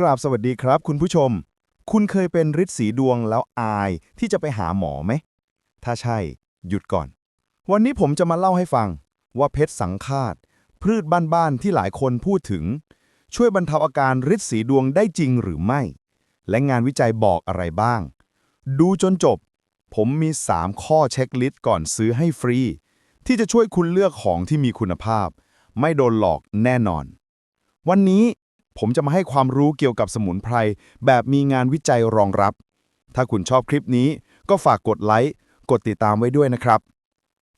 กราบสวัสดีครับ คุณผู้ชม คุณเคยเป็นฤทธิ์สีดวงแล้วอายที่จะไปหาหมอไหม ถ้าใช่ หยุดก่อน วันนี้ผมจะมาเล่าให้ฟัง ว่าเพชรสังฆาต พืชบ้านๆที่หลายคนพูดถึง ช่วยบรรเทาอาการฤทธิ์สีดวงได้จริงหรือไม่ และงานวิจัยบอกอะไรบ้าง ดูจนจบ ผมมี 3 ข้อเช็คลิสต์ก่อนซื้อให้ฟรี ที่จะช่วยคุณเลือกของที่มีคุณภาพ ไม่โดนหลอกแน่นอน วันนี้ ผมจะมาให้ความรู้เกี่ยวกับสมุนไพร แบบมีงานวิจัยรองรับ ถ้าคุณชอบคลิปนี้ ก็ฝากกดไลค์ กดติดตามไว้ด้วยนะครับ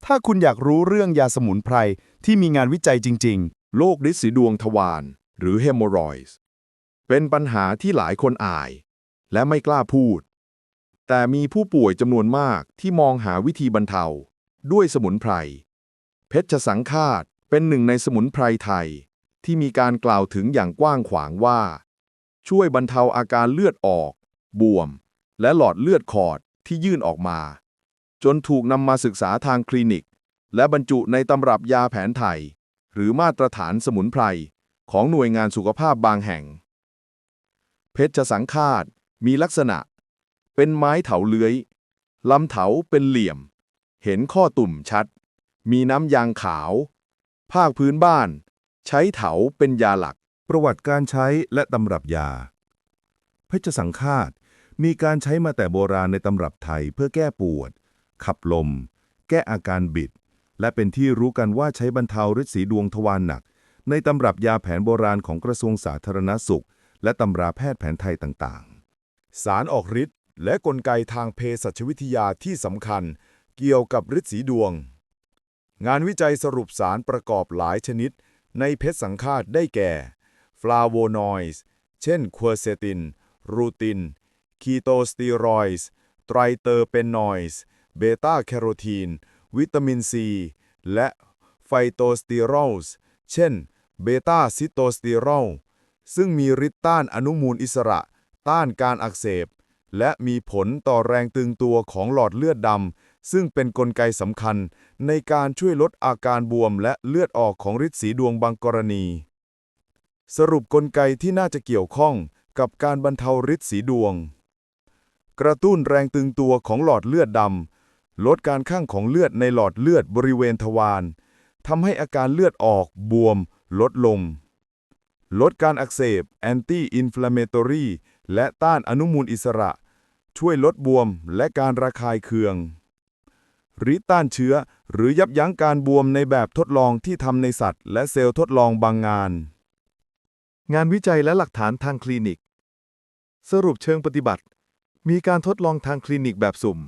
ถ้าคุณอยากรู้เรื่องยาสมุนไพร ที่มีงานวิจัยจริง ๆ โรคฤทธิ์สีดวงทวารหรือเฮมโมรอยส์เป็นปัญหาที่หลายคนอาย และไม่กล้าพูด แต่มีผู้ป่วยจำนวนมากที่มองหาวิธีบรรเทา ด้วยสมุนไพร เพชรสังฆาตเป็นหนึ่งในสมุนไพรไทย ที่มีการกล่าวถึงอย่างกว้างขวางว่า ช่วยบรรเทาอาการเลือดออก บวม และหลอดเลือดขอดที่ยื่นออกมา จนถูกนำมาศึกษาทางคลินิก และบรรจุในตำรับยาแผนไทย หรือมาตรฐานสมุนไพร ของหน่วยงานสุขภาพบางแห่ง เพชรสังฆาตมีลักษณะ เป็นไม้เถาเลื้อยลำเถาเป็นเหลี่ยม เห็นข้อตุ่มชัด มีน้ำยางขาว ภาคพื้นบ้าน ใช้เถาเป็นยาหลัก ประวัติการใช้และตำรับยา เพชรสังฆาต มีการใช้มาแต่โบราณในตำรับไทยเพื่อแก้ปวด ขับลม แก้อาการบิด และเป็นที่รู้กันว่าใช้บรรเทาฤทธิ์สีดวงทวารหนัก ในตำรับยาแผนโบราณของกระทรวงสาธารณสุข และตำราแพทย์แผนไทยต่างๆ สารออกฤทธิ์และกลไกทางเภสัชวิทยาที่สำคัญ เกี่ยวกับฤทธิ์สีดวง งานวิจัยสรุปสารประกอบหลายชนิด ในเพชรสังฆาตได้แก่ฟลาโวนอยด์เช่นควอเซติน รูติน คีโตสเตียรอยด์ไตรเตอร์เพนนอยด์เบต้าแคโรทีน วิตามินซี และไฟโตสเตียรอลส์เช่นเบต้าซิโตสเตียรอลซึ่งมีฤทธิ์ต้านอนุมูลอิสระ ต้านการอักเสบ และมีผลต่อแรงตึงตัวของหลอดเลือดดำ ซึ่งเป็นนกลไกสำคัญในการช่วยลดอาการบวมและเลือดออกของฤทธิ์สีดวงบางกรณี สรุปกลไกที่น่าจะเกี่ยวข้องกับการบรรเทาฤทธิ์สีดวง กระตุ้นแรงตึงตัวของหลอดเลือดดำ ลดการข้างของเลือดในหลอดเลือดบริเวณทวารทำให้อาการเลือดออกบวม ลดลง ลดการอักเสบ anti inflammatory และต้านอนุมูลอิสระ ช่วยลดบวมและการระคายเคือง ฤทธิ์ต้านเชื้อ หรือยับยั้งการบวมในแบบทดลองที่ทำในสัตว์ และเซลล์ทดลองบางงาน งานวิจัยและหลักฐานทางคลินิก สรุปเชิงปฏิบัติ มีการทดลองทางคลินิกแบบสุ่ม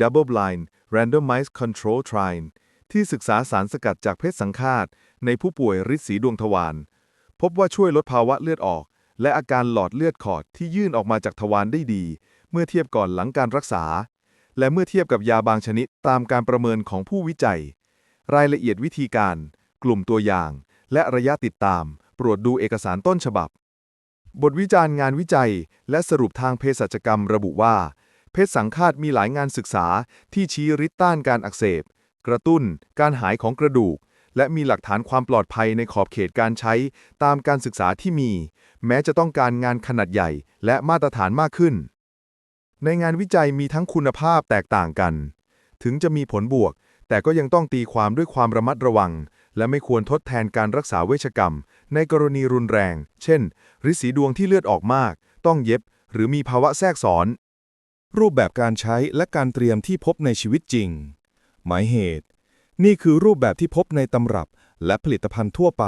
Double Blind Randomized Control Trial ที่ศึกษาสารสกัดจากเพชรสังฆาต ในผู้ป่วยฤทธิ์สีดวงทวาร พบว่าช่วยลดภาวะเลือดออก และอาการหลอดเลือดขอดที่ยื่นออกมาจากทวารได้ดี เมื่อเทียบก่อนหลังการรักษา และเมื่อเทียบกับยาบางชนิดตามการประเมินของผู้วิจัย รายละเอียดวิธีการ กลุ่มตัวอย่าง และระยะติดตาม โปรดดูเอกสารต้นฉบับ บทวิจารณ์งานวิจัย และสรุปทางเภสัชกรรมระบุว่า เพชสังฆาตมีหลายงานศึกษาที่ชี้ฤทธิ์ต้านการอักเสบ กระตุ้น การหายของกระดูก และมีหลักฐานความปลอดภัยในขอบเขตการใช้ ตามการศึกษาที่มี แม้จะต้องการงานขนาดใหญ่ และมาตรฐานมากขึ้น ในงานวิจัยมีทั้งคุณภาพแตกต่างกัน ถึงจะมีผลบวก แต่ก็ยังต้องตีความด้วยความระมัดระวัง และไม่ควรทดแทนการรักษาเวชกรรม ในกรณีรุนแรง เช่นฤทธิ์สีดวงที่เลือดออกมาก ต้องเย็บ หรือมีภาวะแทรกซ้อน รูปแบบการใช้และการเตรียมที่พบในชีวิตจริง หมายเหตุ นี่คือรูปแบบที่พบในตำรับและผลิตภัณฑ์ทั่วไป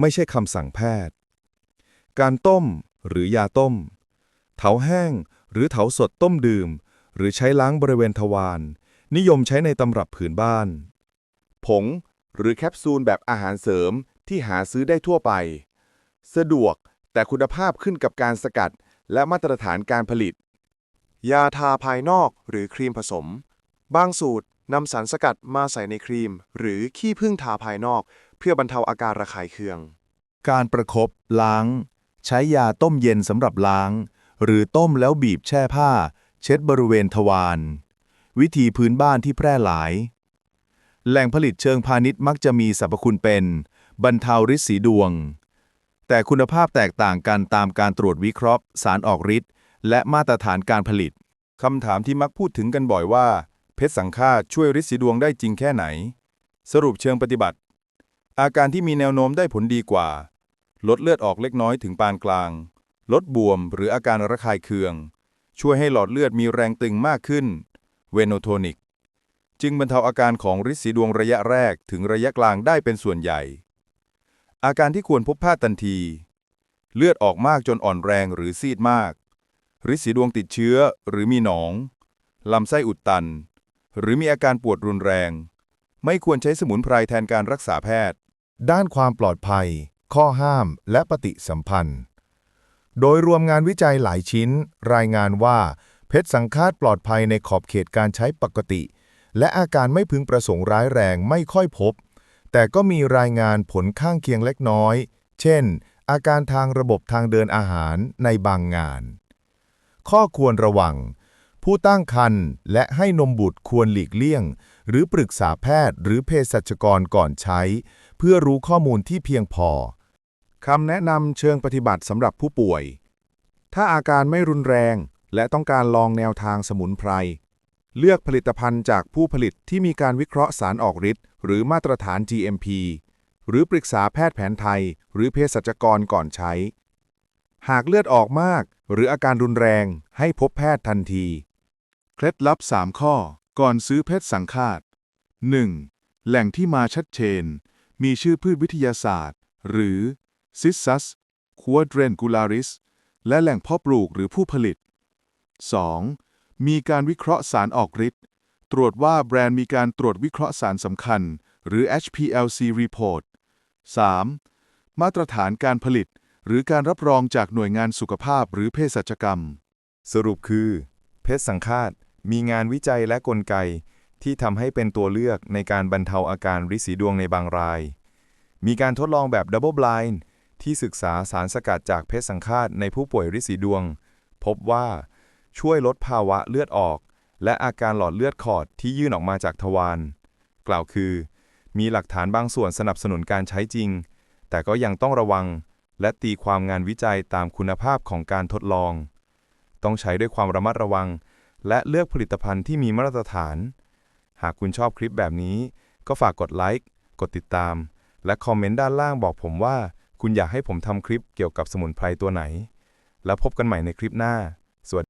ไม่ใช่คำสั่งแพทย์ การต้ม หรือยาต้ม เถาแห้ง หรือเถาสดต้มดื่ม หรือใช้ล้างบริเวณทวาร นิยมใช้ในตำรับผืนบ้าน ผงหรือแคปซูลแบบอาหารเสริมที่หาซื้อได้ทั่วไป สะดวกแต่คุณภาพขึ้นกับการสกัดและมาตรฐานการผลิต ยาทาภายนอกหรือครีมผสม บางสูตรนำสารสกัดมาใส่ในครีม หรือขี้ผึ้งทาภายนอก เพื่อบรรเทาอาการระคายเคือง การประคบล้าง ใช้ยาต้มเย็นสำหรับล้าง หรือต้มแล้วบีบแช่ผ้า เช็ดบริเวณทวารวิธีพื้นบ้านที่แพร่หลาย แหล่งผลิตเชิงพาณิชย์มักจะมีสรรพคุณเป็น บรรเทาฤทธิ์สีดวง แต่คุณภาพแตกต่างกันตามการตรวจวิเคราะห์ สารออกฤทธิ์และมาตรฐานการผลิตคำถามที่มักพูดถึงกันบ่อยว่า เพชรสังฆาตช่วยฤทธิ์สีดวงได้จริงแค่ไหน สรุปเชิงปฏิบัติ อาการที่มีแนวโน้มได้ผลดีกว่า ลดเลือดออกเล็กน้อยถึงปานกลาง ลดบวมหรืออาการระคายเคือง ช่วยให้หลอดเลือดมีแรงตึงมากขึ้น เวโนโทนิก จึงบรรเทาอาการของฤทธิ์สีดวงระยะแรกถึงระยะกลางได้เป็นส่วนใหญ่ อาการที่ควรพบแพทย์ทันที เลือดออกมากจนอ่อนแรงหรือซีดมากฤทธิ์สีดวงติดเชื้อหรือมีหนอง ลำไส้อุดตัน หรือมีอาการปวดรุนแรง ไม่ควรใช้สมุนไพรแทนการรักษาแพทย์ ด้านความปลอดภัย ข้อห้ามและปฏิสัมพันธ์ โดยรวมงานวิจัยหลายชิ้น รายงานว่า เพชรสังฆาตปลอดภัยในขอบเขตการใช้ปกติ และอาการไม่พึงประสงค์ร้ายแรงไม่ค่อยพบ แต่ก็มีรายงานผลข้างเคียงเล็กน้อย เช่น อาการทางระบบทางเดินอาหารในบางงาน ข้อควรระวัง ผู้ตั้งครรภ์และให้นมบุตรควรหลีกเลี่ยง หรือปรึกษาแพทย์ หรือเภสัชกรก่อนใช้ เพื่อรู้ข้อมูลที่เพียงพอ คำแนะนำเชิงปฏิบัติสำหรับผู้ป่วย ถ้าอาการไม่รุนแรง และต้องการลองแนวทางสมุนไพร เลือกผลิตภัณฑ์จากผู้ผลิตที่มีการวิเคราะห์สารออกฤทธิ์หรือมาตรฐาน GMP หรือปรึกษาแพทย์แผนไทย หรือเภสัชกรก่อนใช้ หากเลือดออกมาก หรืออาการรุนแรงให้พบแพทย์ทันที เคล็ดลับ 3 ข้อ ก่อนซื้อเพชรสังฆาต 1. แหล่งที่มาชัดเจน มีชื่อพืชวิทยาศาสตร์ หรือ Cissus quadrangularis และแหล่งเพาะปลูกหรือผู้ผลิต 2. มีการวิเคราะห์สารออกฤทธิ์ ตรวจว่าแบรนด์มีการตรวจวิเคราะห์สารสำคัญ หรือ HPLC report 3. มาตรฐานการผลิต หรือการรับรองจากหน่วยงานสุขภาพหรือเภสัชกรรม สรุปคือ เพชรสังฆาตมีงานวิจัยและกลไก ที่ทำให้เป็นตัวเลือกในการบรรเทาอาการริดสีดวงในบางราย มีการทดลองแบบ Double Blind ที่ศึกษาสารสกัดจากเพชรสังฆาตในผู้ป่วยริดสีดวง พบว่าช่วยลดภาวะเลือดออก และอาการหลอดเลือดขอดที่ยื่นออกมาจากทวาร กล่าวคือ มีหลักฐานบางส่วนสนับสนุนการใช้จริง แต่ก็ยังต้องระวัง และตีความงานวิจัยตามคุณภาพของการทดลอง ต้องใช้ด้วยความระมัดระวัง และเลือกผลิตภัณฑ์ที่มีมาตรฐาน หากคุณชอบคลิปแบบนี้ ก็ฝากกดไลค์ กดติดตาม และคอมเมนต์ด้านล่างบอกผมว่า คุณอยากให้ผมทำคลิปเกี่ยวกับสมุนไพรตัวไหน แล้วพบกันใหม่ในคลิปหน้า